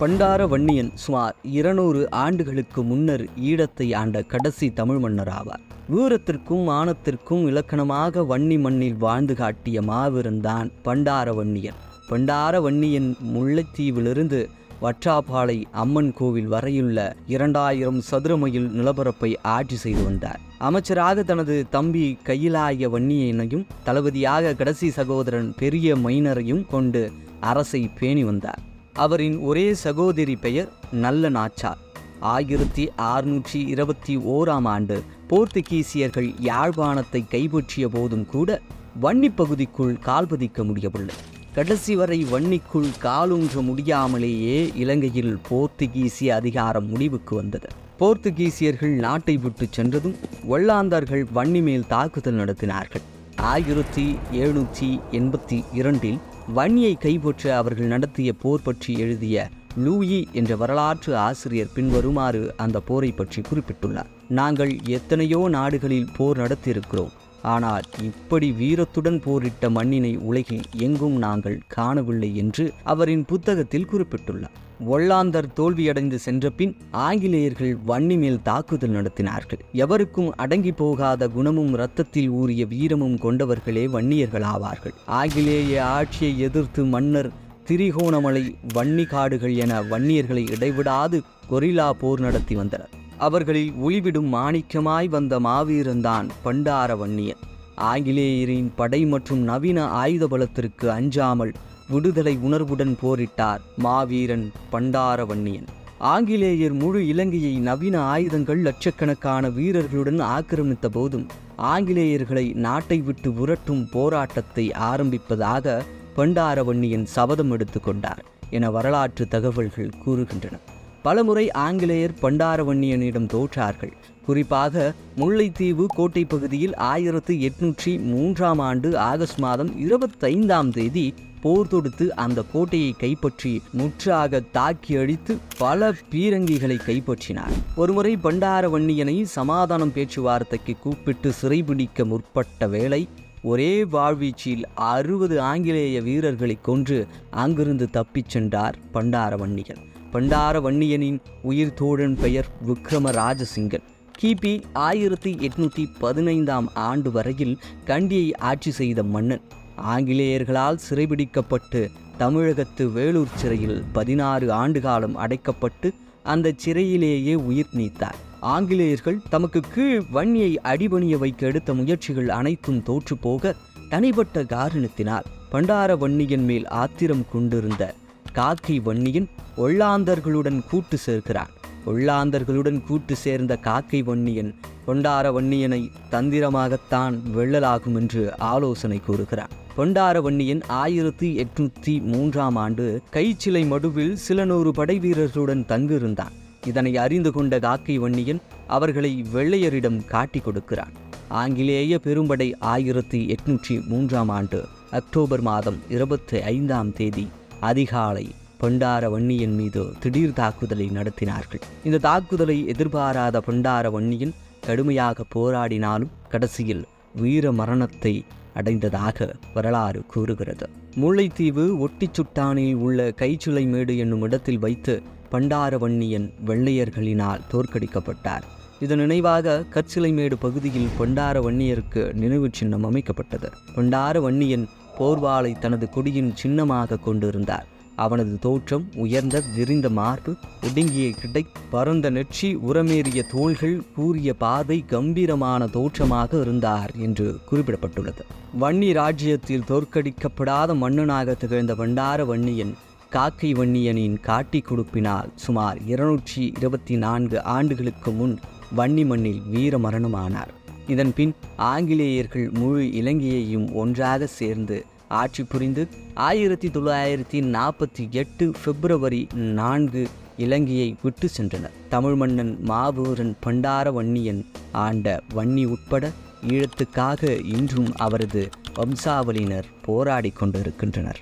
பண்டார வன்னியன் சுமார் இருநூறு ஆண்டுகளுக்கு முன்னர் ஈழத்தை ஆண்ட கடைசி தமிழ் மன்னர் ஆவார். வீரத்திற்கும் மானத்திற்கும் இலக்கணமாக வன்னி மண்ணில் வாழ்ந்து காட்டிய மாவீரன்தான் பண்டார வன்னியன். பண்டார வன்னியன் முல்லைத்தீவிலிருந்து வற்றாப்பாலை அம்மன் கோவில் வரையுள்ள இரண்டாயிரம் சதுர மைல் நிலப்பரப்பை ஆட்சி செய்து வந்தார். அமைச்சராக தனது தம்பி கையிலாய வன்னியனையும் தளபதியாக கடைசி சகோதரன் பெரிய மைனரையும் கொண்டு அரசை பேணி வந்தார். அவரின் ஒரே சகோதரி பெயர் நல்ல நாச்சார் ஆயிரத்தி அறுநூற்றி இருபத்தி ஓராம் ஆண்டு போர்த்துகீசியர்கள் யாழ்ப்பாணத்தை கைப்பற்றிய போதும் கூட வன்னி பகுதிக்குள் கால் பதிக்க முடியவில்லை. கடைசி வரை வன்னிக்குள் காலூன்ற முடியாமலேயே இலங்கையில் போர்த்துகீசிய அதிகாரம் முடிவுக்கு வந்தது. போர்த்துகீசியர்கள் நாட்டை விட்டு சென்றதும் ஒல்லாந்தர்கள் வன்னி மேல் தாக்குதல் நடத்தினார்கள். ஆயிரத்தி எழுநூற்றி எண்பத்தி இரண்டில் வன்னியை கைப்பற்ற அவர்கள் நடத்திய போர் பற்றி எழுதிய லூயி என்ற வரலாற்று ஆசிரியர் பின்வருமாறு அந்த போரை பற்றி குறிப்பிட்டுள்ளார். நாங்கள் எத்தனையோ நாடுகளில் போர் நடத்தியிருக்கிறோம். ஆனால் இப்படி வீரத்துடன் போரிட்ட மண்ணினை உலகில் எங்கும் நாங்கள் காணவில்லை என்று அவரின் புத்தகத்தில் குறிப்பிட்டுள்ளார். ஒல்லாந்தர் தோல்வியடைந்து சென்றபின் ஆங்கிலேயர்கள் வன்னி மேல் தாக்குதல் நடத்தினார்கள். எவருக்கும் அடங்கி போகாத குணமும் இரத்தத்தில் ஊறிய வீரமும் கொண்டவர்களே வன்னியர்கள் ஆவார்கள் ஆங்கிலேய ஆட்சியை எதிர்த்து மன்னர் திரிகோணமலை வன்னி காடுகள் என வன்னியர்களை இடைவிடாது கொரில்லா போர் நடத்தி வந்தனர். அவர்களில் ஒளிவிடும் மாணிக்கமாய் வந்த மாவீரன்தான் பண்டார வன்னியன் ஆங்கிலேயரின் படை மற்றும் நவீன ஆயுத பலத்திற்கு அஞ்சாமல் விடுதலை உணர்வுடன் போரிட்டார் மாவீரன் பண்டார வன்னியன் ஆங்கிலேயர் முழு இலங்கையை நவீன ஆயுதங்கள் லட்சக்கணக்கான வீரர்களுடன் ஆக்கிரமித்த போதும் ஆங்கிலேயர்களை நாட்டை விட்டு உரட்டும் போராட்டத்தை ஆரம்பிப்பதாக பண்டாரவன்னியன் சபதம் எடுத்துக்கொண்டார் என வரலாற்று தகவல்கள் கூறுகின்றன. பலமுறை ஆங்கிலேயர் பண்டாரவன்னியனிடம் தோற்றார்கள். குறிப்பாக முல்லைத்தீவு கோட்டை பகுதியில் ஆயிரத்து எட்நூற்றி மூன்றாம் ஆண்டு ஆகஸ்ட் மாதம் இருபத்தைந்தாம் தேதி போர் தொடுத்து அந்த கோட்டையை கைப்பற்றி முற்றாக தாக்கி அழித்து பல பீரங்கிகளை கைப்பற்றினார். ஒருமுறை பண்டாரவன்னியனை சமாதானம் பேச்சுவார்த்தைக்கு கூப்பிட்டு சிறைபிடிக்க முற்பட்ட வேளை ஒரே வாழ்வீச்சில் அறுபது ஆங்கிலேய வீரர்களை கொன்று அங்கிருந்து தப்பிச் சென்றார் பண்டாரவன்னியன். பண்டார வன்னியனின் உயிர் தோழன் பெயர் விக்ரம ராஜசிங்கன் கிபி ஆயிரத்தி எட்நூற்றி பதினைந்தாம் ஆண்டு வரையில் கண்டியை ஆட்சி செய்த மன்னன். ஆங்கிலேயர்களால் சிறைபிடிக்கப்பட்டு தமிழகத்து வேலூர் சிறையில் பதினாறு ஆண்டு காலம் அடைக்கப்பட்டு அந்த சிறையிலேயே உயிர் நீத்தார். ஆங்கிலேயர்கள் தமக்கு கீழ் வன்னியை அடிபணிய வைக்க எடுத்த முயற்சிகள் அனைத்தும் தோற்றுப்போக தனிப்பட்ட காரணத்தினால் பண்டார வன்னியன் மேல் ஆத்திரம் கொண்டிருந்த காக்கை வன்னியின் ஒல்லாந்தர்களுடன் கூட்டு சேர்க்கிறான் ஒல்லாந்தர்களுடன் கூட்டு சேர்ந்த காக்கை வன்னியன் கொண்டார வன்னியனை தந்திரமாகத்தான் வெள்ளலாகும் என்று ஆலோசனை கூறுகிறான் கொண்டார வன்னியன் ஆயிரத்தி எட்நூத்தி மூன்றாம் ஆண்டு கைச்சிலை மடுவில் சில நூறு படை வீரர்களுடன் தங்கியிருந்தான். இதனை அறிந்து கொண்ட காக்கை வன்னியன் அவர்களை வெள்ளையரிடம் காட்டிக் கொடுக்கிறான். ஆங்கிலேய பெரும்படை ஆயிரத்தி எட்நூற்றி மூன்றாம் ஆண்டு அக்டோபர் மாதம் இருபத்தி ஐந்தாம் தேதி அதிகாலை பண்டார வன்னியன் மீது திடீர் தாக்குதலை நடத்தினார்கள். இந்த தாக்குதலை எதிர்பாராத பண்டார வன்னியன் கடுமையாக போராடினாலும் கடைசியில் வீர மரணத்தை அடைந்ததாக வரலாறு கூறுகிறது. முல்லைத்தீவு ஒட்டிச்சுட்டானில் உள்ள கைச்சுளை மேடு என்னும் இடத்தில் வைத்து பண்டாரவன்னியன் வெள்ளையர்களினால் தோற்கடிக்கப்பட்டார். இதன் நினைவாக கற்சிலைமேடு பகுதியில் பண்டார வன்னியருக்கு நினைவு சின்னம் அமைக்கப்பட்டது. பண்டார வன்னியன் போர்வாளை தனது கொடியின் சின்னமாக கொண்டிருந்தார். அவனது தோற்றம் உயர்ந்த விரிந்த மார்பு ஒடுங்கிய கிடை பரந்த நெற்றி உரமேறிய தோள்கள் கூறிய பார்வை கம்பீரமான தோற்றமாக இருந்தார் என்று குறிப்பிடப்பட்டுள்ளது. வன்னி ராஜ்யத்தில் தோற்கடிக்கப்படாத மன்னனாக திகழ்ந்த பண்டார வன்னியன் காக்கை வன்னியனின் காட்டி கொடுப்பினால் சுமார் இருநூற்றி இருபத்தி நான்கு ஆண்டுகளுக்கு முன் வன்னி மண்ணில் வீர மரணமானார் இதன் பின் ஆங்கிலேயர்கள் முழு இலங்கையையும் ஒன்றாக சேர்ந்து ஆட்சி புரிந்து ஆயிரத்தி தொள்ளாயிரத்தி நாற்பத்தி எட்டு பிப்ரவரி நான்கு இலங்கையை விட்டு சென்றனர். தமிழ் மன்னன் மாவூரன் பண்டார வன்னியன் ஆண்ட வன்னி உட்பட ஈழத்துக்காக இன்றும் அவரது வம்சாவளியினர் போராடி கொண்டிருக்கின்றனர்.